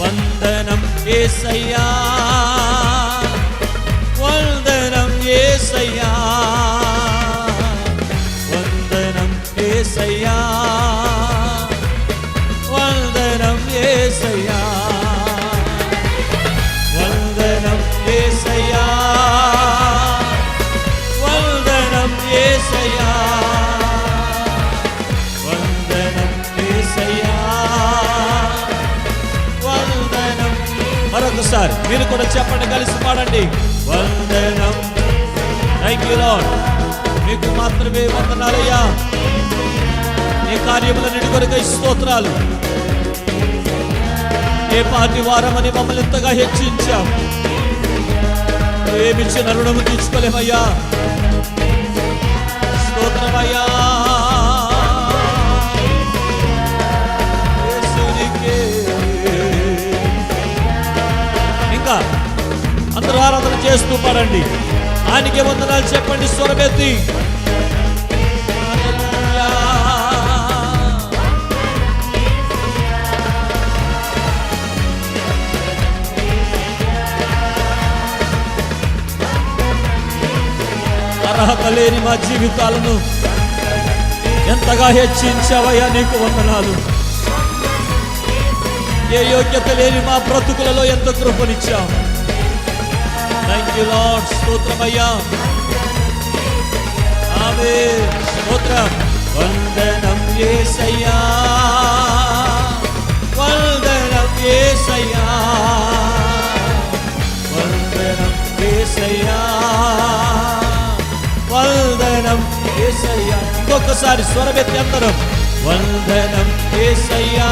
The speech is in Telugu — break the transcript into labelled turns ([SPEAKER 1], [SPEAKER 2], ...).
[SPEAKER 1] వందనం ఏసయ్యా ఒకసారి మీరు కూడా చెప్పండి కలిసి పాడండి. వందనం. థ్యాంక్ యూ లాడ్ మీకు మాత్రమే వందనాలయ్యా. నీ కార్యములన్నిటి కొరకై స్తోత్రాలు. ఏ పాటి వారమని మమ్మల్ని ఇంతగా హెచ్చించాం. ఏమిచ్చిన రుణము తీర్చుకోలేమయ్యా. స్తోత్రమయ్యా. అందరూ ఆరాధన చేస్తూ పాడండి. ఆయనకే వందనాలు చెప్పండి స్వరమెత్తి. అర్హత లేని మా జీవితాలను ఎంతగా హెచ్చించావయ్యా నీకు వందనాలు. ఏ యోగ్యత లేని మా బ్రతుకులలో ఎంత కృపనిచ్చావు. థ్యాంక్ యూ లాడ్ స్తోత్రమయ్యా ఆమె స్తోత్రం వందనం ఏసయ్యా వందనం ఏసయ్యా వందనం ఏసయ్యా వందనం ఏసయ్యా ఇంకొకసారి స్వరమెత్తి అందరం. వందనం ఏసయ్యా